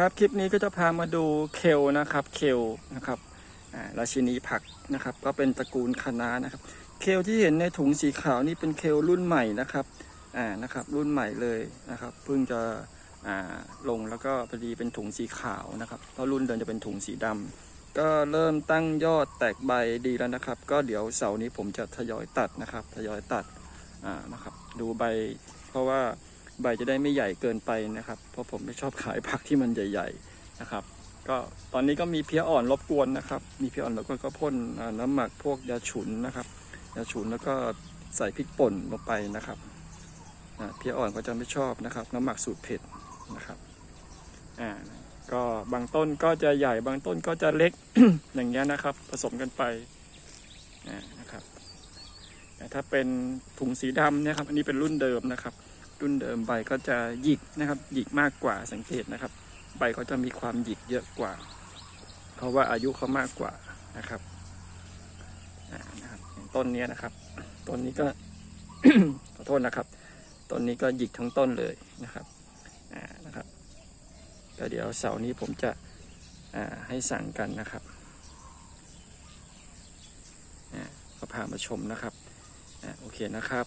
ครับคลิปนี้ก็จะพามาดูเคลนะครับเคลนะครับราชินีผักนะครับ ก็เป็นตระกูลคะน้านะครับ เคลที่เห็นในถุงสีขาวนี่เป็นเคลรุ่นใหม่นะครับอ่านะครับรุ่นใหม่เลยนะครับ เพิ่งจะอ่าลงแล้วก็พอดีเป็นถุงสีขาวนะครับเพราะรุ่นเดิมจะเป็นถุงสีดำก็เริ่มตั้งยอดแตกใบดีแล้วนะครับ ก็เดี๋ยวเสาร์นี้ผมจะทยอยตัดนะครับ ทยอยตัดอ่านะครับ ดูใบ เพราะว่า ใบจะได้ไม่ใหญ่เกินไปนะครับ เพราะผมไม่ชอบขายผักที่มันใหญ่ ๆนะครับ ก็ตอนนี้ก็มีเพี้ยอ่อนรบกวนนะครับ มีเพี้ยอ่อนแล้วก็พ่นน้ำหมักพวกยาฉุนนะครับยาฉุนแล้วก็ใส่พริกป่นลงไปนะครับเพี้ยอ่อนก็จะไม่ชอบนะครับ น้ำหมักสูตรเผ็ดนะครับอ่าก็บางต้นก็จะใหญ่บางต้นก็จะเล็กอย่างเงี้ยนะครับ ผสมกันไปนะครับถ้าเป็นถุงสีดำเนี่ยครับอันนี้เป็นรุ่นเดิมนะครับ รุ่นเดิมใบก็จะหยิกนะครับ หยิกมากกว่าสังเกตนะครับ ใบเขาจะมีความหยิกเยอะกว่า เพราะว่าอายุเขามากกว่านะครับนะครับต้นนี้นะครับต้นนี้ก็ขอโทษนะครับต้นนี้ก็หยิกทั้งต้นเลยนะครับอ่านะครับก็เดี๋ยวเสาร์นี้ผมจะอ่าให้สั่งกันนะครับอ่าก็พามาชมนะครับอ่าโอเคนะครับ